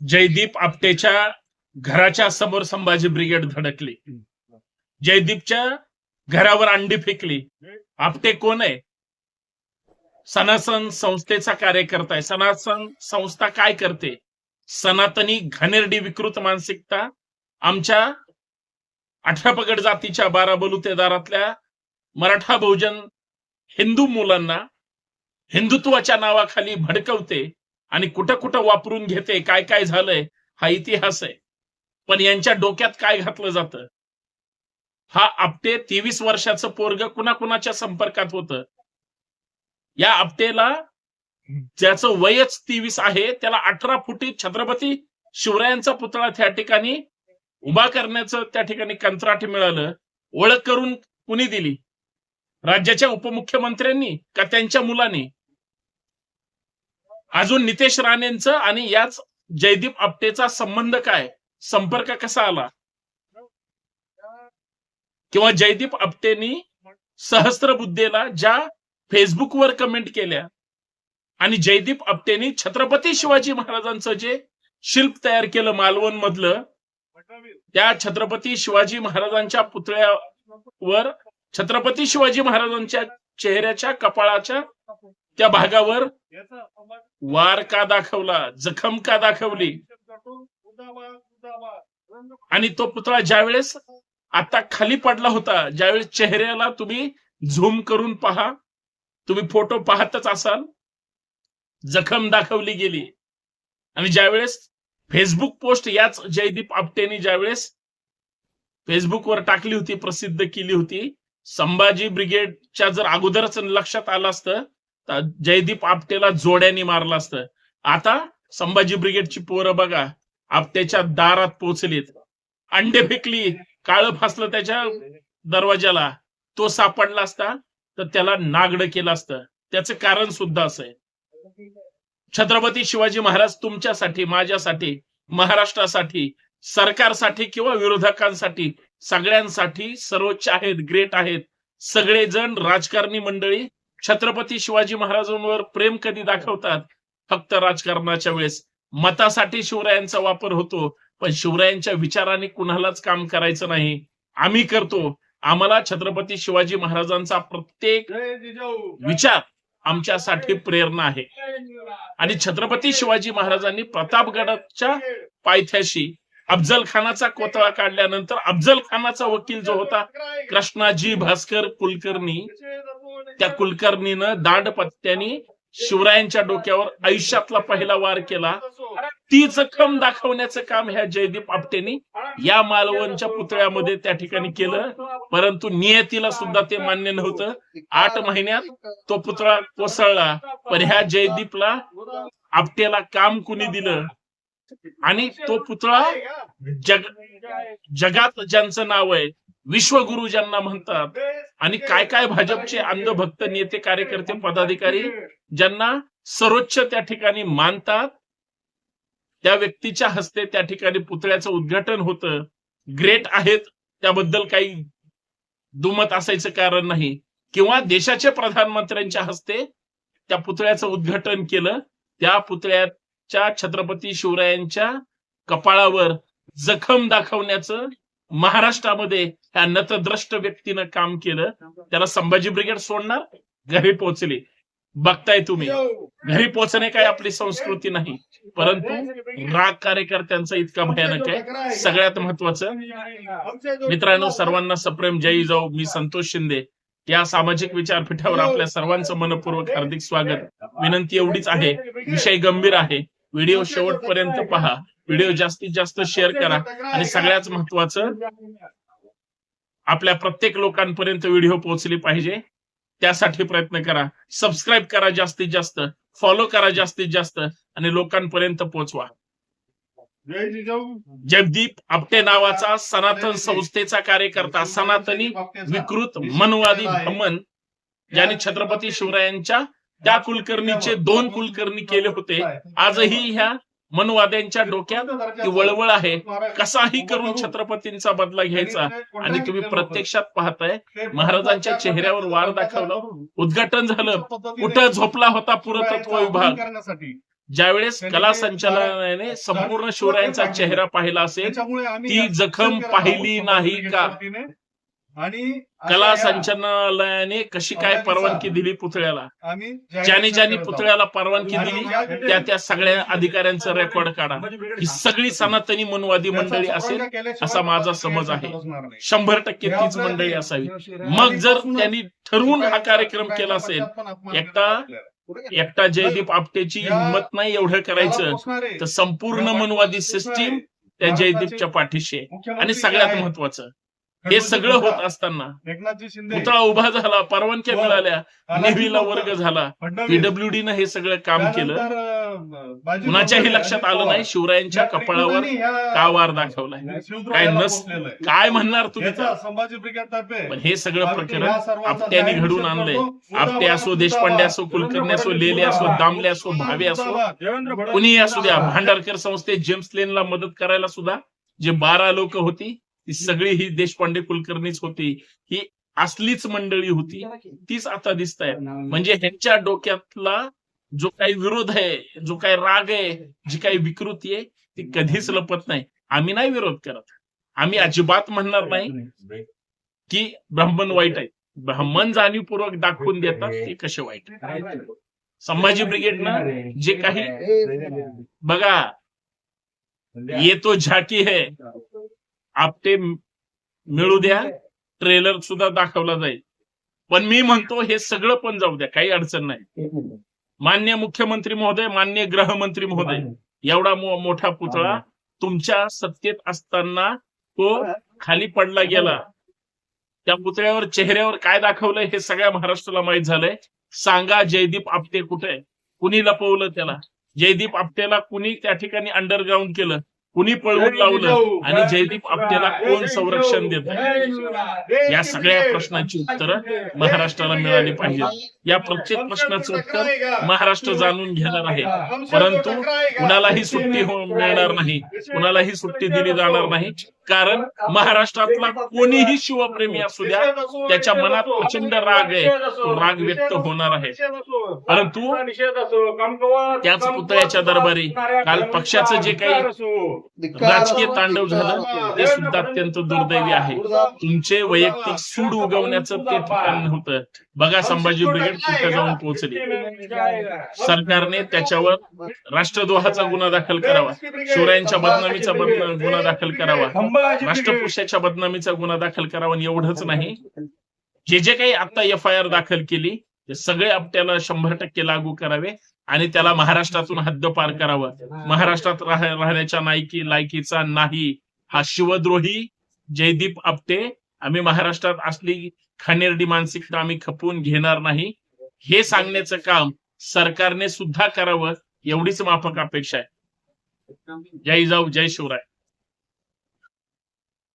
जयदीप आपटेच्या घराच्या समोर संभाजी ब्रिगेड धडकली. जयदीपच्या घरावर अंडी फेकली. आपटे कोण आहे? सनातन संस्थेचा कार्यकर्ता आहे. सनातन संस्था काय करते? सनातनी घाणेरडी विकृत मानसिकता आमच्या अठरा पगड जातीच्या बारा बलुतेदारातल्या मराठा बहुजन हिंदू मुलांना हिंदुत्वाच्या नावाखाली भडकवते. आणि कुठं कुठं वापरून घेते काय काय झालंय हा इतिहास आहे. पण यांच्या डोक्यात काय घातलं जातं? हा आपटे तेवीस वर्षाचं पोरग कुणाकुणाच्या संपर्कात होतं? या आपटेला ज्याचं वयच तेवीस आहे त्याला अठरा फुटी छत्रपती शिवरायांचा पुतळा त्या ठिकाणी उभा करण्याचं त्या ठिकाणी कंत्राट मिळालं. ओळख करून कुणी दिली? राज्याच्या उपमुख्यमंत्र्यांनी का त्यांच्या मुलांनी? अजून नितेश राणेंचं आणि याच जयदीप आपटेचा संबंध काय? संपर्क कसा आला? किंवा जयदीप आपटेनी सहस्त्रबुद्धेला ज्या फेसबुकवर कमेंट केल्या आणि जयदीप आपटेनी छत्रपती शिवाजी महाराजांचं जे शिल्प तयार केलं मालवण मधलं त्या छत्रपती शिवाजी महाराजांच्या पुतळ्यावर छत्रपती शिवाजी महाराजांच्या चेहऱ्याच्या कपाळाच्या त्या भागावर वार का दाखवला? जखम का दाखवली? आणि तो पुतळा ज्यावेळेस आता खाली पडला होता ज्यावेळेस चेहऱ्याला तुम्ही झूम करून पहा तुम्ही फोटो पाहतच असाल जखम दाखवली गेली. आणि ज्यावेळेस फेसबुक पोस्ट याच जयदीप आपटेने ज्यावेळेस फेसबुकवर टाकली होती प्रसिद्ध केली होती संभाजी ब्रिगेडच्या जर अगोदरच लक्षात आलं असतं जयदीप आपटेला जोड्याने मारलं असतं. आता संभाजी ब्रिगेडची पोरं बघा आपट्याच्या दारात पोचलीत अंडे फेकली काळं फासलं त्याच्या दरवाजाला तो सापडला असता तर त्याला नागड केलं असतं. त्याचं कारण सुद्धा असं आहे. छत्रपती शिवाजी महाराज तुमच्यासाठी माझ्यासाठी महाराष्ट्रासाठी सरकारसाठी किंवा विरोधकांसाठी सगळ्यांसाठी सर्वोच्च आहेत ग्रेट आहेत. सगळेजण राजकारणी मंडळी छत्रपती शिवाजी महाराजांवर प्रेम कधी दाखवतात फक्त राजकारणाच्या वेळेस मतासाठी शिवरायांचा वापर होतो पण शिवरायांच्या विचाराने कुणालाच काम करायचं नाही आम्ही करतो आम्हाला छत्रपती शिवाजी महाराजांचा प्रत्येक विचार आमच्यासाठी प्रेरणा आहे आणि छत्रपती शिवाजी महाराजांनी प्रतापगडाच्या पायथ्याशी अफजल खानाचा कोतळा काढल्यानंतर अफजल खानाचा वकील जो होता कृष्णाजी भास्कर कुलकर्णी त्या कुलकर्णीनं दांड शिवरायांच्या डोक्यावर आयुष्यातला पहिला वार केला. ती खम दाखवण्याचं काम ह्या जयदीप आपटेनी या मालवणच्या पुतळ्यामध्ये त्या ठिकाणी केलं. परंतु नियतीला सुद्धा ते मान्य नव्हतं. आठ महिन्यात तो पुतळा कोसळला. पण ह्या जयदीपला आपटेला काम कुणी दिलं? आणि तो पुतळा जग जगात ज्यांचं नाव आहे विश्वगुरु ज्यांना म्हणतात आणि काय काय भाजपचे अंधभक्त नेते कार्यकर्ते पदाधिकारी ज्यांना सर्वोच्च त्या ठिकाणी मानतात त्या व्यक्तीच्या हस्ते त्या ठिकाणी पुतळ्याचं उद्घाटन होतं. ग्रेट आहेत त्याबद्दल काही दुमत असायचं कारण नाही. किंवा देशाच्या प्रधानमंत्र्यांच्या हस्ते त्या पुतळ्याचं उद्घाटन केलं त्या पुतळ्याच्या छत्रपती शिवरायांच्या कपाळावर जखम दाखवण्याचं महाराष्ट्रामध्ये ह्या नतद्रष्ट व्यक्तीनं काम केलं. त्याला संभाजी ब्रिगेड सोडणार घरी पोहोचले. बघताय तुम्ही. घरी पोहोचणे काय आपली संस्कृती नाही. परंतु राग कार्यकर्त्यांचा इतका भयानक आहे. सगळ्यात महत्वाचं मित्रांनो सर्वांना सप्रेम. जय जाऊ मी संतोष शिंदे. या सामाजिक विचारपीठावर आपल्या सर्वांचं मनपूर्वक हार्दिक स्वागत. विनंती एवढीच आहे. विषय गंभीर आहे. व्हिडिओ शेवटपर्यंत पहा. व्हिडिओ जास्तीत जास्त शेअर करा. आणि सगळ्यात महत्वाचं आपल्या प्रत्येक लोकांपर्यंत व्हिडिओ पोहोचले पाहिजे. त्यासाठी प्रयत्न करा. सबस्क्राईब करा जास्तीत जास्त. फॉलो करा जास्तीत जास्त. आणि लोकांपर्यंत पोहोचवा. जगदीप आपटे नावाचा सनातन संस्थेचा कार्यकर्ता सनातनी विकृत मनवादी ब्राह्मण ज्याने छत्रपती शिवरायांच्या त्या कुलकर्णीचे दोन कुलकर्णी केले होते. आजही ह्या मनवाद्यांच्या डोक्यात ती वळवळ आहे? कसाही करून छत्रपतींचा बदला घ्यायचा आणि तुम्ही प्रत्यक्षात पाहताय महाराजांच्या चेहऱ्यावर वार दाखवला उद्घाटन झालं कुठं झोपला होता पुरातत्व विभाग? ज्यावेळेस कला ते संचालनालयाने संपूर्ण शिवरायांचा चेहरा पाहिला असेल ती जखम पाहिली नाही का? आणि कला संचालनालयाने कशी काय परवानगी दिली पुतळ्याला? आम्ही ज्याने ज्याने आहोत. पुतळ्याला परवानगी दिली त्या त्या सगळ्या अधिकाऱ्यांचं रेकॉर्ड काढा. ही सगळी सनातनी मनवादी मंडळी असेल असा माझा समज आहे. शंभर टक्के तीच मंडळी असावी. मग जर त्यांनी ठरवून हा कार्यक्रम केला असेल एकटा- एकटा जयदीप आपटेची हिंमत नाही एवढं करायचं. तर संपूर्ण मनवादी सिस्टीम त्या जयदीपच्या पाठीशी आणि सगळ्यात महत्वाचं हे सगळं होत असताना एकनाथजी शिंदे. पुतळा उभा झाला परवानग्या मिळाल्या तानाजी नेव्हीला वर्ग झाला. फडणवीस, पीडब्ल्यूडीनं हे सगळं काम केलं. कुणाच्याही लक्षात आलं. नाही शिवरायांच्या कपाळावर का वार दाखवलाय? काय नस-. काय म्हणणार तुम्ही पण हे सगळं प्रकरण आपट्याने घडून आणलंय. आपटे असो देशपांडे असो कुलकर्णी असो लेले असो दामले असो भावे असो कुणीही असू द्या भांडारकर संस्थेत जेम्स लेनला मदत करायला सुद्धा जे बारा लोक होती ती सगळी ही देशपांडे कुलकर्णीच होती. ही असलीच मंडळी होती. तीच आता दिसत आहे. म्हणजे ह्यांच्या डोक्यातला जो काही विरोध आहे जो काही राग आहे जी काही विकृती आहे ती कधीच लपत नाही. आम्ही नाही विरोध करत. आम्ही अजिबात म्हणणार नाही. की ब्राह्मण वाईट आहे. ब्राह्मण जाणीवपूर्वक दाखवून देतात ते कसे वाईट. संभाजी ब्रिगेडनं जे काही बघा ये तो झाकी है. आपटे मिळू द्या ट्रेलर सुद्धा दाखवला जाईल. पण मी म्हणतो हे सगळं पण जाऊ द्या काही अडचण नाही. मान्य मुख्यमंत्री महोदय मान्य गृहमंत्री महोदय एवढा मोठा पुतळा तुमच्या सत्तेत असताना तो खाली पडला गेला. त्या पुतळ्यावर चेहऱ्यावर काय दाखवलंय हे सगळ्या महाराष्ट्राला माहीत झालंय. सांगा जयदीप आपटे कुठे? कुणी लपवलं त्याला? जयदीप आपटेला कुणी त्या ठिकाणी अंडरग्राऊंड केलं? कुणी पळवून लावलं आणि जयदीप आपटेला कोण संरक्षण देत? या सगळ्या प्रश्नांची उत्तरं महाराष्ट्राला मिळाली पाहिजे या प्रत्येक प्रश्नाचं उत्तर महाराष्ट्र जाणून घेणार आहे. परंतु कुणालाही सुट्टी मिळणार नाही. कुणालाही सुट्टी दिली जाणार नाही. कारण महाराष्ट्रातला कोणीही शिवप्रेमी असू द्या त्याच्या मनात प्रचंड राग आहे. तो राग व्यक्त होणार आहे. परंतु त्याच पुतळ्याच्या दरबारी काल पक्षाचं जे काही राजकीय तांडव झालं ते सुद्धा अत्यंत दुर्दैवी आहे. तुमचे वैयक्तिक सूड उगवण्याचं ते ठिकाण होतं बघा संभाजी ब्रिगेड कुठे जाऊन पोहोचली. सरकारने त्याच्यावर राष्ट्रद्रोहाचा गुन्हा दाखल करावा. शिवरायांच्या बदनामीचा बदना- गुन्हा दाखल करावा. राष्ट्रपुरुषाच्या बदनामीचा गुन्हा दाखल करावा आणि एवढंच नाही. जे जे काही आता एफ आय आर दाखल केली ते सगळे आपल्याला शंभर टक्के लागू करावे. आणि त्याला महाराष्ट्रातून हद्द पार करावं. महाराष्ट्रात राह- राहण्याच्या नायकी लायकीचा नाही हा शिवद्रोही जयदीप आपटे. आम्ही महाराष्ट्रात असली खानेरडी मानसिकता आम्ही खपवून घेणार नाही. हे सांगण्याचं काम सरकारने सुद्धा करावं एवढीच माफक अपेक्षा आहे. जय जाऊ जय शिवराय.